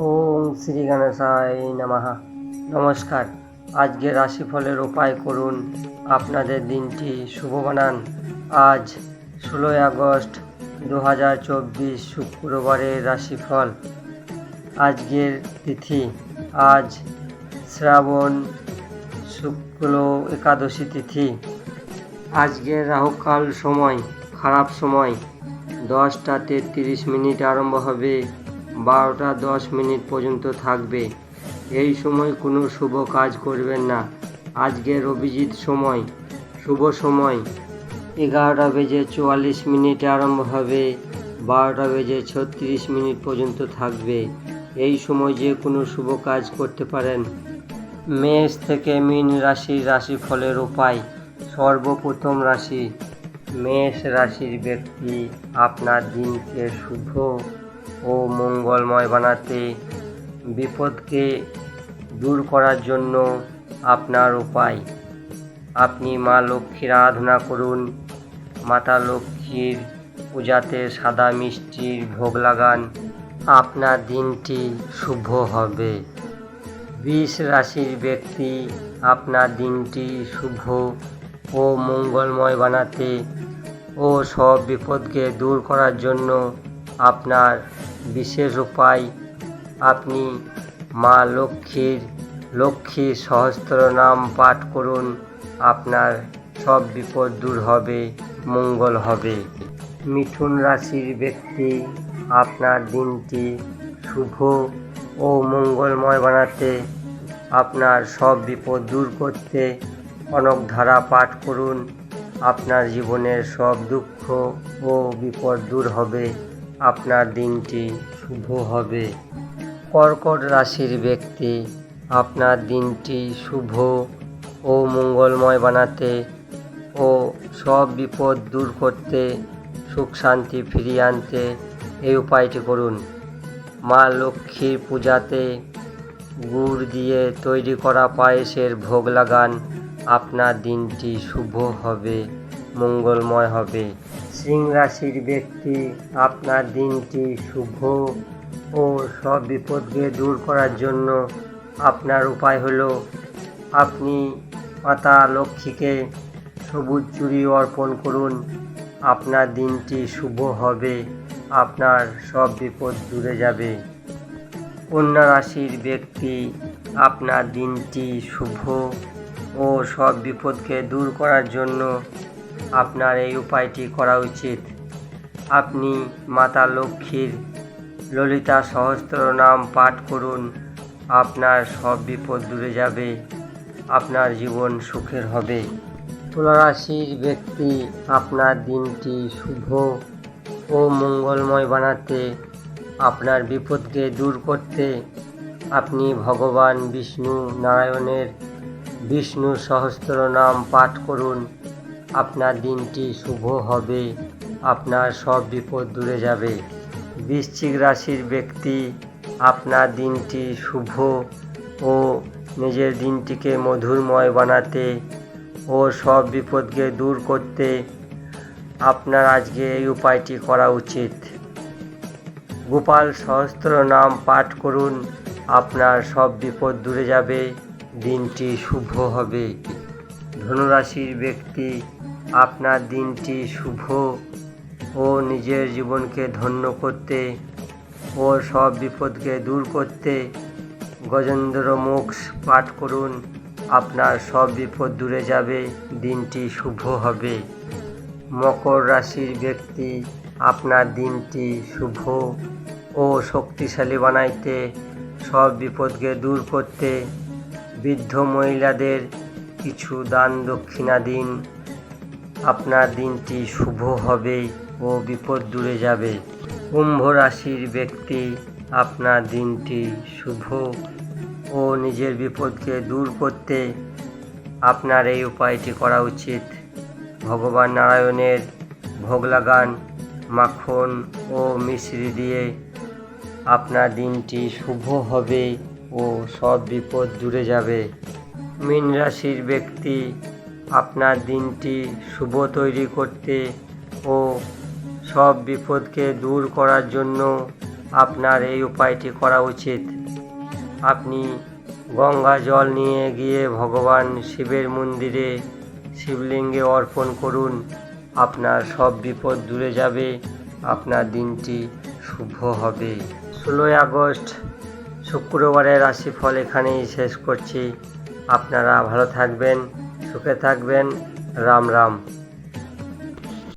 ওম শ্রী গণেশায় নমঃ। নমস্কার। আজকে রাশিফলের উপায় করুন। আপনাদের দিনটি শুভ বানান। আজ ষোলোই আগস্ট দু হাজার চব্বিশ শুক্রবারের রাশিফল। আজকের তিথি। আজ শ্রাবণ শুক্ল একাদশী তিথি। আজকের রাহুকাল সময়, খারাপ সময়। দশটা তেত্রিশ মিনিট আরম্ভ হবে। বারোটা দশ মিনিট পর্যন্ত থাকবে। এই সময় কোনো শুভ কাজ করবেন না। আজকের অভিজিৎ সময়, শুভ সময়। এগারোটা বেজে চুয়াল্লিশ মিনিটে আরম্ভ হবে, বারোটা বেজে ছত্রিশ মিনিট পর্যন্ত থাকবে। এই সময় যে কোনো শুভ কাজ করতে পারেন। মেষ থেকে মীন রাশির রাশিফলের উপায়, সর্বপ্রথম রাশি। মেষ রাশির ব্যক্তি আপনার দিনকে শুভ ও মঙ্গলময় বানাতে বিপদকে দূর করার জন্য আপনার উপায়। আপনি মা লক্ষ্মীর আরাধনা করুন, মাতা লক্ষ্মীর পূজাতে সাদা মিষ্টির ভোগ লাগান, আপনার দিনটি শুভ হবে। বিষ রাশির ব্যক্তি, আপনার দিনটি শুভ ও মঙ্গলময় বানাতে ও সব বিপদকে দূর করার জন্য আপনার বিশেষ উপায়। আপনি মা লক্ষ্মীর, লক্ষ্মী সহস্র নাম পাঠ করুন। আপনার সব বিপদ দূর হবে, মঙ্গল হবে। মিথুন রাশির ব্যক্তি, আপনার দিনটি শুভ ও মঙ্গলময় বানাতে আপনার সব বিপদ দূর করতে অনক ধারা পাঠ করুন। আপনার জীবনের সব দুঃখ ও বিপদ দূর হবে। আপনার দিনটি শুভ হবে। কর্কট রাশির ব্যক্তি, আপনার দিনটি শুভ ও মঙ্গলময় বানাতে ও সব বিপদ দূর করতে সুখ শান্তি ফিরিয়ে আনতে এই উপায়টি করুন। মা লক্ষ্মীর পূজাতে গুড় দিয়ে তৈরি করা পায়েসের ভোগ লাগান। আপনার দিনটি শুভ হবে, মঙ্গলময় হবে। সিং রাশির ব্যক্তি, আপনার দিনটি শুভ ও সব বিপদকে দূর করার জন্য আপনার উপায় হলো, আপনি মাতা লক্ষ্মীকে সবুজ চুড়ি অর্পণ করুন। আপনার দিনটি শুভ হবে, আপনার সব বিপদ দূরে যাবে। কন্যা রাশির ব্যক্তি, আপনার দিনটি শুভ ও সব বিপদকে দূর করার জন্য আপনার এই উপায়টি করা উচিত। আপনি মাতা লক্ষ্মীর ললিতা সহস্র নাম পাঠ করুন, আপনার সব বিপদ দূরে যাবে, আপনার জীবন সুখের হবে। তুলা রাশির ব্যক্তি আপনার দিনটি শুভ ও মঙ্গলময় বানাতে, আপনার বিপদকে দূর করতে, আপনি ভগবান বিষ্ণু নারায়ণের বিষ্ণু সহস্র নাম পাঠ করুন। আপনার দিনটি শুভ হবে, আপনার সব বিপদ দূরে যাবে। বৃশ্চিক রাশির ব্যক্তি, আপনার দিনটি শুভ ও নিজের দিনটিকে মধুরময় বানাতে ও সব বিপদকে দূর করতে আপনার আজকে এই উপায়টি করা উচিত। গোপাল সহস্র নাম পাঠ করুন, আপনার সব বিপদ দূরে যাবে, দিনটি শুভ হবে। ধনুরাশির ব্যক্তি আপনার দিনটি শুভ ও নিজের জীবনকে ধন্য করতে ও সব বিপদকে দূর করতে গজেন্দ্র মোক্ষ পাঠ করুন। আপনার সব বিপদ দূরে যাবে, দিনটি শুভ হবে। মকর রাশির ব্যক্তি, আপনার দিনটি শুভ ও শক্তিশালী বানাইতে, সব বিপদকে দূর করতে বৃদ্ধ মহিলাদের কিছু দান দক্ষিণা দিন। আপনার দিনটি শুভ হবে ও বিপদ দূরে যাবে। কুম্ভ রাশির ব্যক্তি, আপনার দিনটি শুভ ও নিজের বিপদকে দূর করতে আপনার এই উপায়টি করা উচিত। ভগবান নারায়ণের ভোগ লাগান মাখন ও মিশ্রি দিয়ে আপনার দিনটি শুভ হবে ও সব বিপদ দূরে যাবে। মীন রাশির ব্যক্তি আপনার দিনটি শুভ তৈরি করতে ও সব বিপদকে দূর করার জন্য আপনার এই উপায়টি করা উচিত। আপনি গঙ্গা জল নিয়ে গিয়ে ভগবান শিবের মন্দিরে শিবলিঙ্গে অর্পণ করুন, আপনার সব বিপদ দূরে যাবে, আপনার দিনটি শুভ হবে। ষোলোই আগস্ট, শুক্রবারের রাশিফল এখানেই শেষ করছি। আপনারা ভালো থাকবেন। সুখে থাকবেন। রাম রাম।